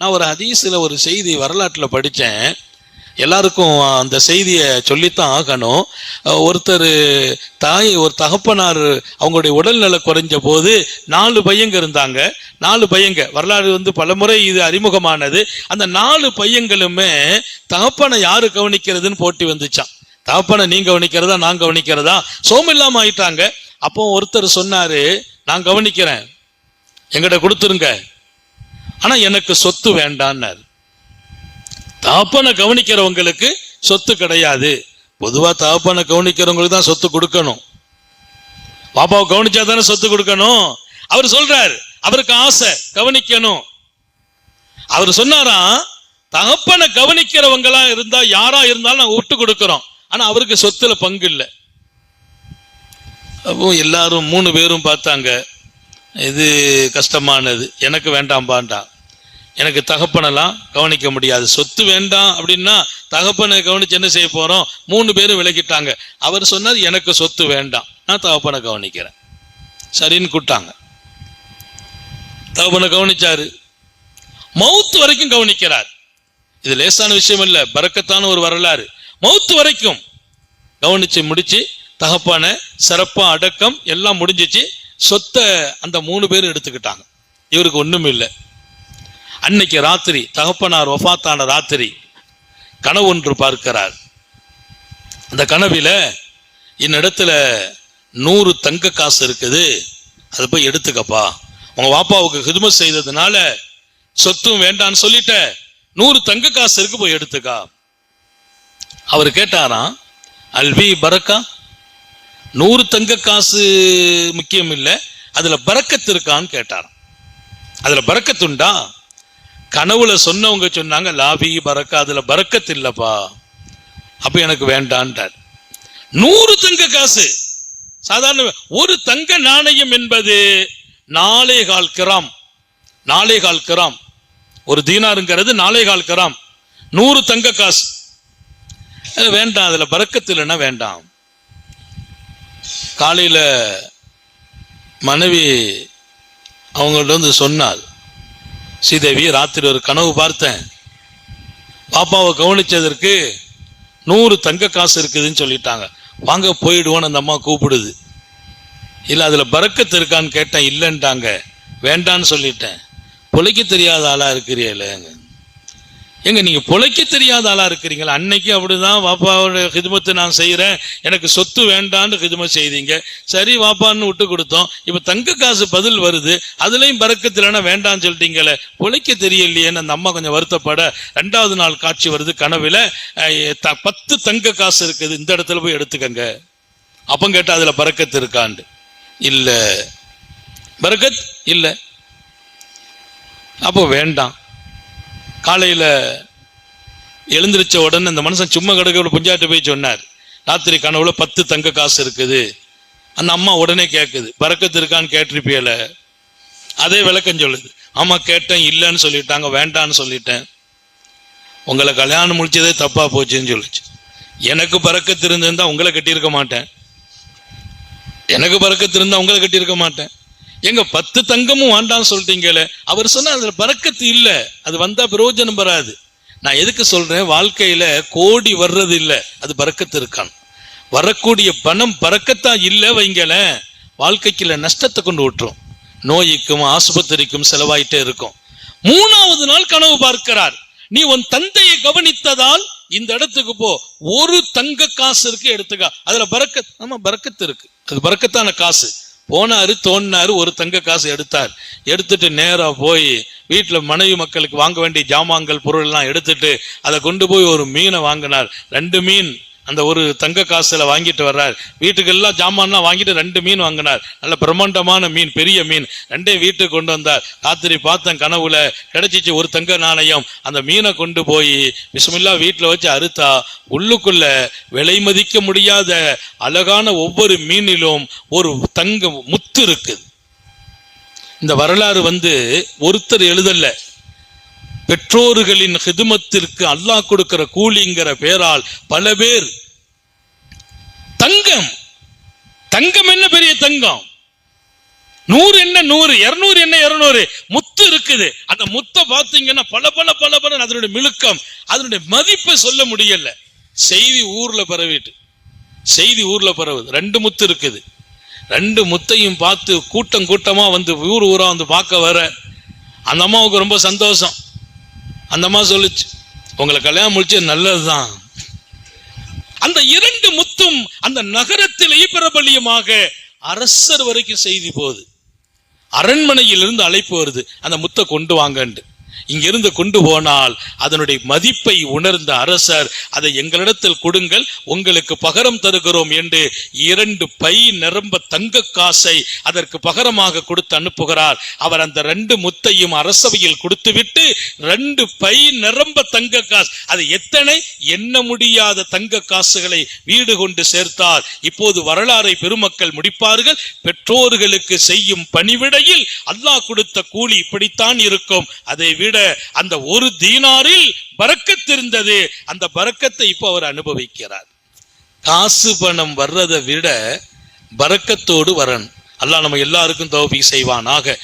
நான் ஒரு ஹதீஸில் ஒரு செய்தி வரலாற்றில் படித்தேன் எல்லாருக்கும் அந்த செய்தியை சொல்லித்தான் ஆகணும். ஒருத்தர் தாய் ஒரு தகப்பனார் அவங்களுடைய உடல்நிலை குறைஞ்ச போது நாலு பையங்க இருந்தாங்க. நாலு பையங்க. வரலாறு வந்து பலமுறை இது அறிமுகமானது. அந்த நாலு பையங்களுமே தகப்பனை யாரு கவனிக்கிறதுன்னு போட்டி வந்துச்சான் தகப்பனை நீ கவனிக்கிறதா நான் கவனிக்கிறதா? சோம் இல்லாம ஆயிட்டாங்க. அப்போ ஒருத்தர் சொன்னாரு நான் கவனிக்கிறேன். எங்கிட்ட கொடுத்துருங்க. ஆனா எனக்கு சொத்து வேண்டான்னாரு. தகப்பனை கவனிக்கிறவங்களுக்கு சொத்து கிடையாது. பொதுவா தகப்பனை கவனிக்கிறவங்களுக்கு தான் சொத்து கொடுக்கணும். பாப்பாவை கவனிச்சா தானே சொத்து கொடுக்கணும். அவர் சொல்றாரு அவருக்கு ஆசை கவனிக்கணும். அவர் சொன்னாராம் தகப்பனை கவனிக்கிறவங்களா இருந்தா யாரா இருந்தாலும் நாங்க விட்டு கொடுக்கிறோம். ஆனா அவருக்கு சொத்துல பங்கு இல்லை. அப்போ எல்லாரும் மூணு பேரும் பார்த்தாங்க. இது கஷ்டமானது. எனக்கு வேண்டாம்பாண்டாம் எனக்கு தகப்பனெல்லாம் கவனிக்க முடியாது. சொத்து வேண்டாம் அப்படின்னா தகப்பனை கவனிச்சு என்ன செய்ய போகிறோம் மூணு பேரும் விலகிட்டாங்க. அவர் சொன்னார் எனக்கு சொத்து வேண்டாம். நான் தகப்பனை கவனிக்கிறேன். சரின்னு கூட்டாங்க தகப்பனை கவனிச்சாரு. மவுத்து வரைக்கும் கவனிக்கிறார். இது லேசான விஷயம் இல்லை. பறக்கத்தான ஒரு வரலாறு. மவுத்து வரைக்கும் கவனிச்சு முடிச்சு தகப்பான சிறப்பாக அடக்கம் எல்லாம் முடிஞ்சிச்சு. சொத்தை அந்த மூணு பேரும் எடுத்துக்கிட்டாங்க. இவருக்கு ஒன்றும் இல்லை. அன்னைக்கு ராத்திரி தகப்பனார் ஒஃபாத்தான ராத்திரி கனவு ஒன்று பார்க்கிறார். அந்த கனவில என்னிடத்துல நூறு தங்க காசு இருக்குது. அதை போய் எடுத்துக்கப்பா. உங்கள் வாப்பாவுக்கு ஹிதுமத் செய்ததுனால சொத்தும் வேண்டான்னு சொல்லிட்ட. நூறு தங்க காசு இருக்கு போய் எடுத்துக்கா. அவர் கேட்டாராம் அல்வி பரக்கா நூறு தங்க காசு முக்கியம் இல்லை. அதுல பறக்கத்து இருக்கான்னு கேட்டார் அதுல பறக்கத்துண்டா கனவுல சொன்னவங்க சொன்னாங்க லாபி பறக்கா அதுல பறக்கத்து இல்லப்பா. அப்ப எனக்கு வேண்டான்ட்டார். நூறு தங்க காசு. சாதாரண ஒரு தங்க நாணயம் என்பது நாலே கால் கிராம். நாலே கால் கிராம். ஒரு தீனாருங்கிறது நாலே கால் கிராம். நூறு தங்க காசு. வேண்டாம் அதுல பறக்கத்து இல்லைன்னா வேண்டாம். காலையில் மனைவி அவங்கள்ட்ட வந்து சொன்னாள் ஸ்ரீதேவி ராத்திரி ஒரு கனவு பார்த்தேன். பாப்பாவை கவனிச்சதற்கு நூறு தங்க காசு இருக்குதுன்னு சொல்லிட்டாங்க. வாங்க போயிடுவோன்னு அந்த அம்மா கூப்பிடுது. இல்லை அதில் பறக்கத்து இருக்கான்னு கேட்டேன் இல்லைன்ட்டாங்க. வேண்டான்னு சொல்லிட்டேன். பொழைக்க தெரியாத ஆளாக இருக்கிறீங்களேங்க எங்க நீங்க பொழைக்க தெரியாத ஆளா இருக்கிறீங்களா? அன்னைக்கு அப்படிதான் வாப்பாவோட ஹிதுமத்தை நான் செய்யறேன் எனக்கு சொத்து வேண்டான்னு ஹிதுமத் செய்தீங்க. சரி வாப்பான்னு விட்டு கொடுத்தோம். இப்ப தங்க காசு பதில் வருது. அதுலயும் பறக்கத்திலனா வேண்டாம்னு சொல்லிட்டீங்களே? பொழைக்க தெரியலையேன்னு அந்த அம்மா கொஞ்சம் வருத்தப்பட ரெண்டாவது நாள் காட்சி வருது கனவுல. த- பத்து தங்க காசு இருக்குது. இந்த இடத்துல போய் எடுத்துக்கங்க. அப்ப கேட்டா அதுல பறக்கத்து இருக்காண்டு. இல்ல. பறக்கத் இல்ல. அப்போ வேண்டாம். காலையில் எழுந்திருச்ச உடனே அந்த மனுஷன் சும்மா கிடக்கிற புஞ்சாட்டு போய் சொன்னார். ராத்திரி கனவுல பத்து தங்க காசு இருக்குது. அந்த அம்மா உடனே கேட்குது பறக்கத்து இருக்கான்னு கேட்டிருப்பியல? அதே விளக்கம் சொல்லுது ஆமாம் கேட்டேன் இல்லைன்னு சொல்லிட்டாங்க வேண்டான்னு சொல்லிட்டேன். உங்களை கல்யாணம் முடிச்சதே தப்பாக போச்சுன்னு சொல்லிச்சு. எனக்கு பறக்கத்து இருந்திருந்தா உங்களை கட்டியிருக்க மாட்டேன். எனக்கு பறக்கத்து இருந்தால் உங்களை கட்டியிருக்க மாட்டேன். எங்க பத்து தங்கமும் வேண்டாம்னு சொல்லிட்டீங்களே. அவர் சொன்னால் அதுல பறக்கத்து இல்லை. அது வந்தா பிரயோஜனம் வராது. நான் எதுக்கு சொல்றேன்? வாழ்க்கையில கோடி வர்றது இல்லை. அது பறக்கத்து இருக்கான். வரக்கூடிய பணம் பறக்கத்தான் இல்லை வைங்கள வாழ்க்கைக்குள்ள நஷ்டத்தை கொண்டு விட்டுரும் நோய்க்கும் ஆஸ்பத்திரிக்கும் செலவாயிட்டே இருக்கும். மூணாவது நாள் கனவு பார்க்கிறார். நீ உன் தந்தையை கவனித்ததால் இந்த இடத்துக்கு போ. ஒரு தங்க காசு இருக்கு எடுத்துக்க. அதுல பறக்க ஆமா பறக்கத்து இருக்கு. அது பறக்கத்தான காசு. போனாரு தோணினாரு ஒரு தங்க காசு எடுத்தார். எடுத்துட்டு நேரா போய் வீட்டுல மனைவி மக்களுக்கு வாங்க வேண்டிய ஜாமான்கள் பொருள் எல்லாம் எடுத்துட்டு அதை கொண்டு போய் ஒரு மீனை வாங்கினார். ரெண்டு மீன் அந்த ஒரு தங்க காசுல வாங்கிட்டு வர்றார். வீட்டுக்கெல்லாம் ஜாமான்லாம் வாங்கிட்டு ரெண்டு மீன் வாங்கினார். நல்ல பிரம்மாண்டமான மீன் பெரிய மீன். ரெண்டே வீட்டுக்கு கொண்டு வந்தார். ராத்திரி பார்த்தேன் கனவுல கிடைச்சிச்சு ஒரு தங்க நாணயம். அந்த மீனை கொண்டு போய் விஷமில்லா வீட்டில் வச்சு அறுத்தா உள்ளுக்குள்ள விலை மதிக்க முடியாத அழகான ஒவ்வொரு மீனிலும் ஒரு தங்க முத்து இருக்குது இந்த வரலாறு வந்து ஒருத்தர் எழுதலை. பெற்றோர்களின் ஹிதுமத்திற்கு அல்லாஹ் கொடுக்கிற கூலிங்கிற பேரால் பல பேர் தங்கம். தங்கம் என்ன பெரிய தங்கம்? நூறு என்ன நூறு? இருநூறு என்ன இருநூறு? முத்து இருக்குது. அந்த முத்தை பார்த்தீங்கன்னா பல பல பல பல அதனுடைய மிழுக்கம் அதனுடைய மதிப்பை சொல்ல முடியல. செய்தி ஊர்ல பரவிட்டு. செய்தி ஊர்ல பரவுது. ரெண்டு முத்து இருக்குது. ரெண்டு முத்தையும் பார்த்து கூட்டம் கூட்டமா வந்து ஊர் ஊரா வந்து பார்க்க வர அந்த அம்மாவுக்கு ரொம்ப சந்தோஷம். அந்தம்மா சொல்லுச்சு உங்களை கல்யாணம் முடிச்சு நல்லதுதான். அந்த இரண்டு முத்தும் அந்த நகரத்திலேயே பிரபலியமாக அரசர் வரைக்கும் செய்தி போகுது. அரண்மனையிலிருந்து அழைப்பு வருது அந்த முத்தை கொண்டு வாங்கன்ட்டு. இங்கிருந்து கொண்டு போனால் அதனுடைய மதிப்பை உணர்ந்த அரசர் அதை எங்களிடத்தில் கொடுங்கள் உங்களுக்கு பகரம் தருகிறோம் என்று இரண்டு பை நிரம்ப தங்க காசை அதற்கு பகரமாக கொடுத்து அனுப்புகிறார். அவர் அந்த ரெண்டு முத்தையும் அரசவையில் கொடுத்துவிட்டு ரெண்டு பை நிரம்ப தங்க காசு அது எத்தனை? எண்ண முடியாத தங்க காசுகளை வீடு கொண்டு சேர்த்தார். இப்போது வரலாறை பெருமக்கள் முடிப்பார்கள். பெற்றோர்களுக்கு செய்யும் பணிவிடையில் அல்லாஹ் கொடுத்த கூலி இப்படித்தான் இருக்கும். அதை விட அந்த ஒரு தீனாரில் பறக்கத்து இருந்தது அந்த பறக்கத்தை இப்போ அவர் அனுபவிக்கிறார். காசு பணம் வர்றதை விட பறக்கத்தோடு வரணும். அல்லாஹ் நம்ம எல்லாருக்கும் தௌபி செய்வானாக.